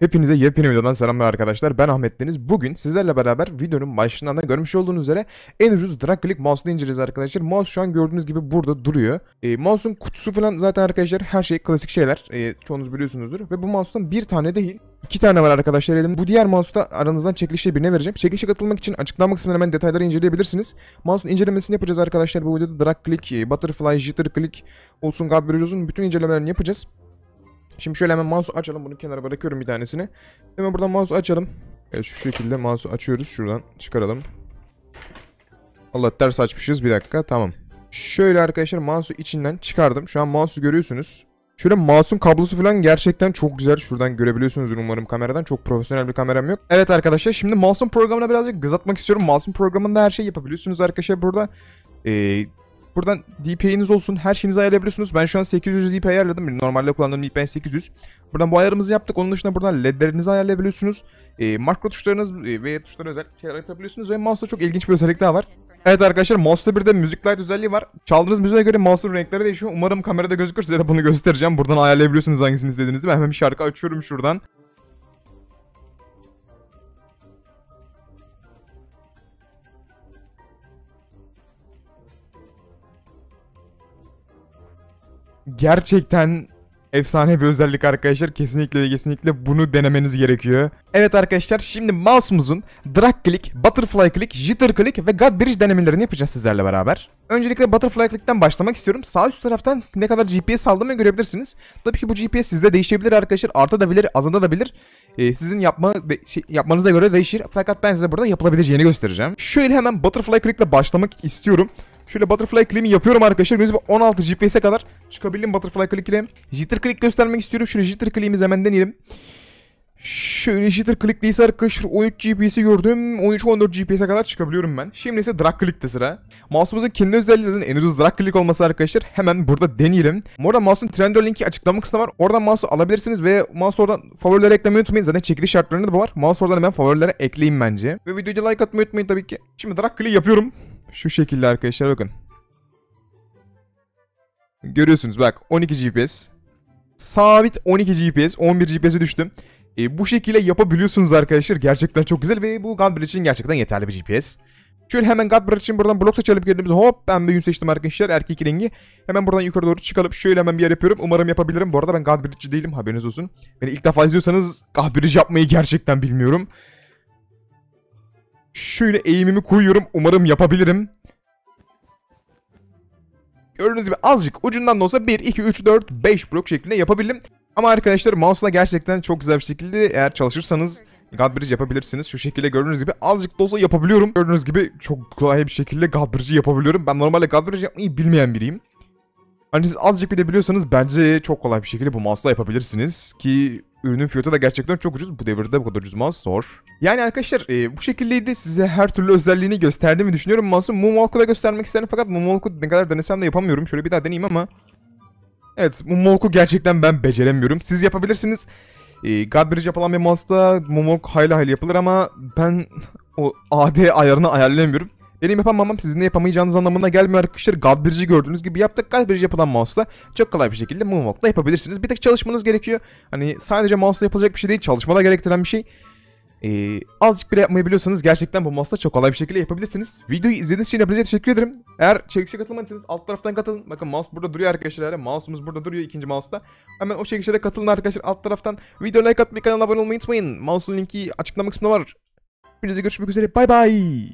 Hepinize yepyeni videodan selamlar arkadaşlar. Ben Ahmet Deniz. Bugün sizlerle beraber videonun başından da görmüş olduğunuz üzere en ucuz drag click mouse'unu inceleyeceğiz arkadaşlar. Mouse şu an gördüğünüz gibi burada duruyor. E, mouse'un kutusu falan zaten arkadaşlar her şey klasik şeyler. E, çoğunuz biliyorsunuzdur. Ve bu mouse'dan bir tane değil iki tane var arkadaşlar elimde. Bu diğer mouse'da aranızdan çekilişe birine vereceğim. Çekilişe katılmak için açıklama kısmına hemen detayları inceleyebilirsiniz. Mouse'un incelemesini yapacağız arkadaşlar. Bu videoda drag click, e, butterfly, jitter click olsun, Godbridge olsun bütün incelemelerini yapacağız. Şimdi şöyle hemen mouse'u açalım. Bunu kenara bırakıyorum bir tanesini. Hemen buradan mouse'u açalım. Evet şu şekilde mouse'u açıyoruz. Şuradan çıkaralım. Allah ters açmışız. Bir dakika. Tamam. Şöyle arkadaşlar mouse'u içinden çıkardım. Şu an mouse'u görüyorsunuz. Şöyle mouse'un kablosu falan gerçekten çok güzel. Şuradan görebiliyorsunuz umarım kameradan. Çok profesyonel bir kameram yok. Evet arkadaşlar şimdi mouse'un programına birazcık göz atmak istiyorum. Mouse'un programında her şeyi yapabiliyorsunuz arkadaşlar burada. Ee, Buradan DPI'niz olsun. Her şeyinizi ayarlayabiliyorsunuz. Ben şu an 800 DPI ayarladım. Normalde kullandığım DPI 800. Buradan bu ayarımızı yaptık. Onun dışında buradan ledlerinizi ayarlayabiliyorsunuz. E, makro tuşlarınız e, ve tuşları özel şeyler yapabiliyorsunuz. Ve mouse'da çok ilginç bir özellik daha var. Evet arkadaşlar mouse'da bir de müzik light özelliği var. Çaldığınız müziğe göre mouse'un renkleri değişiyor. Umarım kamerada gözükür. Size de bunu göstereceğim. Buradan ayarlayabiliyorsunuz hangisini istediğinizi. Ben hemen bir şarkı açıyorum şuradan. Gerçekten efsane bir özellik arkadaşlar. Kesinlikle kesinlikle bunu denemeniz gerekiyor. Evet arkadaşlar şimdi mouse'umuzun drag click, butterfly click, jitter click ve god bridge denemelerini yapacağız sizlerle beraber. Öncelikle butterfly click'ten başlamak istiyorum. Sağ üst taraftan ne kadar GPS aldığımı görebilirsiniz. Tabii ki bu GPS sizde değişebilir arkadaşlar. Artabilir, azalabilir. Ee, sizin yapma şey, yapmanıza göre değişir. Fakat ben size burada yapılabileceğini göstereceğim. Şöyle hemen butterfly click ile başlamak istiyorum. Şöyle butterfly click'imi yapıyorum arkadaşlar. Gibi 16 GPS'e kadar çıkabildim butterfly click ile. Jitter click göstermek istiyorum. Şöyle jitter click'imizi hemen deneyelim. Şöyle jitter click değilse arkadaşlar 13 GPS'i gördüm. 13-14 GPS'e kadar çıkabiliyorum ben. Şimdi ise drag click'te sıra. Mouse'umuzun kendi özelliği zaten en ucuz drag click olması arkadaşlar. Hemen burada deneyelim. Bu arada mouse'un Trendor linki açıklama kısmında var. Oradan mouse'u alabilirsiniz ve mouse oradan favorilere eklemeyi unutmayın. Zaten çekiliş şartlarında da bu var. Mouse oradan hemen favorilere ekleyin bence. Ve videoya like atmayı unutmayın tabii ki. Şimdi drag click yapıyorum. Şu şekilde arkadaşlar bakın. Görüyorsunuz bak 12 GPS. Sabit 12 GPS. 11 GPS'e düştüm. E, bu şekilde yapabiliyorsunuz arkadaşlar. Gerçekten çok güzel ve bu Godbridge için gerçekten yeterli bir GPS. Şöyle hemen Godbridge için buradan blok seçelim kendimize. Hop ben bir yün seçtim arkadaşlar. Erkek rengi. Hemen buradan yukarı doğru çıkalım. Şöyle hemen bir yer yapıyorum. Umarım yapabilirim. Bu arada ben Godbridge'ci değilim. Haberiniz olsun. Beni ilk defa izliyorsanız Godbridge yapmayı gerçekten bilmiyorum. Şöyle eğimimi koyuyorum. Umarım yapabilirim. Gördüğünüz gibi azıcık ucundan da olsa 1, 2, 3, 4, 5 blok şeklinde yapabildim. Ama arkadaşlar mouse'la gerçekten çok güzel bir şekilde eğer çalışırsanız Godbridge yapabilirsiniz. Şu şekilde gördüğünüz gibi azıcık da olsa yapabiliyorum. Gördüğünüz gibi çok kolay bir şekilde Godbridge yapabiliyorum. Ben normalde Godbridge yapmayı bilmeyen biriyim. Hani siz azıcık bile biliyorsanız bence çok kolay bir şekilde bu mouse'la yapabilirsiniz. Ki ürünün fiyatı da gerçekten çok ucuz. Bu devirde bu kadar ucuz mouse zor. Yani arkadaşlar e, bu şekildeydi. Size her türlü özelliğini gösterdiğimi düşünüyorum. Mouse'u Moonwalk'u da göstermek isterim. Fakat Moonwalk'u ne kadar denesem de yapamıyorum. Şöyle bir daha deneyeyim ama. Evet Moonwalk'u gerçekten ben beceremiyorum. Siz yapabilirsiniz. E, Godbridge yapılan bir mouse'da Moonwalk hayli hayli yapılır ama ben o AD ayarını ayarlayamıyorum. Benim yapamamam sizin de yapamayacağınız anlamına gelmiyor arkadaşlar. Godbridge'i gördüğünüz gibi yaptık. Godbridge yapılan mouse'la çok kolay bir şekilde Moonwalk'la yapabilirsiniz. Bir tek çalışmanız gerekiyor. Hani sadece mouse'la yapılacak bir şey değil. Çalışmada gerektiren bir şey. Ee, azıcık bile yapmayı biliyorsanız gerçekten bu mouse'la çok kolay bir şekilde yapabilirsiniz. Videoyu izlediğiniz için hepinize teşekkür ederim. Eğer çekişe katılmadıysanız alt taraftan katılın. Bakın mouse burada duruyor arkadaşlar. Mouse'umuz burada duruyor ikinci mouse'da. Hemen o çekişe de katılın arkadaşlar alt taraftan. Video like atmayı kanala abone olmayı unutmayın. Mouse'un linki açıklama kısmında var. Hepinize görüşmek üzere. Bay bay.